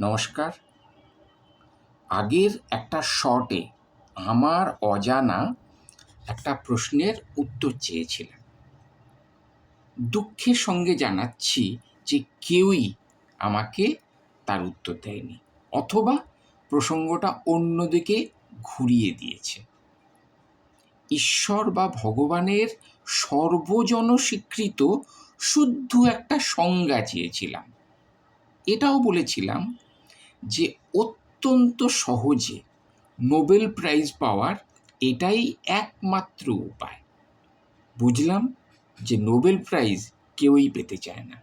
নমস্কার। আগের একটা শর্টে আমার অজানা একটা প্রশ্নের উত্তর চেয়েছিলাম। দুঃখের সঙ্গে জানাচ্ছি যে কেউই আমাকে তার উত্তর দেয়নি, অথবা প্রসঙ্গটা অন্যদিকে ঘুরিয়ে দিয়েছে। ঈশ্বর বা ভগবানের সর্বজন স্বীকৃত শুদ্ধ একটা সংজ্ঞা চেয়েছিলাম। এটাও বলেছিলাম যে অত্যন্ত সহজে নোবেল প্রাইজ পাওয়ার এটাই একমাত্র উপায়। বুঝলাম যে নোবেল প্রাইজ কেউই পেতে চায় না।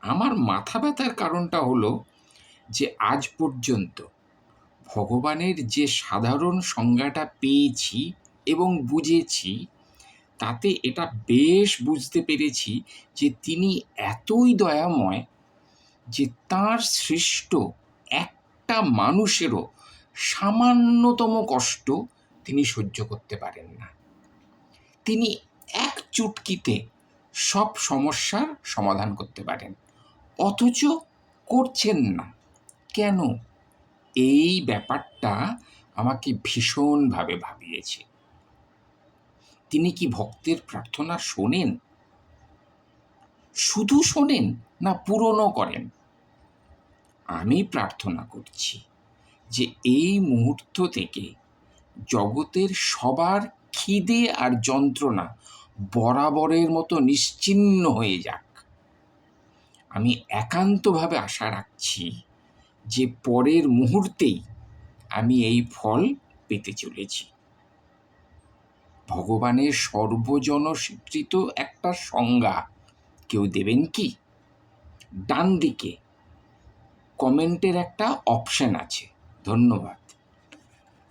আমার মাথা ব্যথার কারণটা হলো যে আজ পর্যন্ত ভগবানের যে সাধারণ সংজ্ঞাটা পেয়েছি এবং বুঝেছি, তাতে এটা বেশ বুঝতে পেরেছি যে তিনি এতই দয়াময় যে তার সৃষ্ট একটা মানুষেরও সামান্যতম কষ্ট তিনি সহ্য করতে পারেন না। তিনি এক চুটকিতে সব সমস্যার সমাধান করতে পারেন। অথচ করছেন না। কেন? এই ব্যাপারটা আমাকে ভীষণভাবে ভাবিয়েছে। তিনি কি ভক্তের প্রার্থনা শোনেন? শুধু শোনেন? না পূরণও করেন। আমি প্রার্থনা করছি যে এই মুহূর্ত থেকে জগতের সবার খিদে আর যন্ত্রণা বরাবরের মতো নিশ্চিহ্ন হয়ে যাক। আমি একান্তভাবে আশা রাখছি যে পরের মুহূর্তেই আমি এই ফল পেতে চলেছি। ভগবানের সর্বজন স্বীকৃত একটা সংজ্ঞা কেউ দেবেন কি? ডান দিকে কমেন্টের একটা অপশন আছে। ধন্যবাদ।